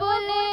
बोले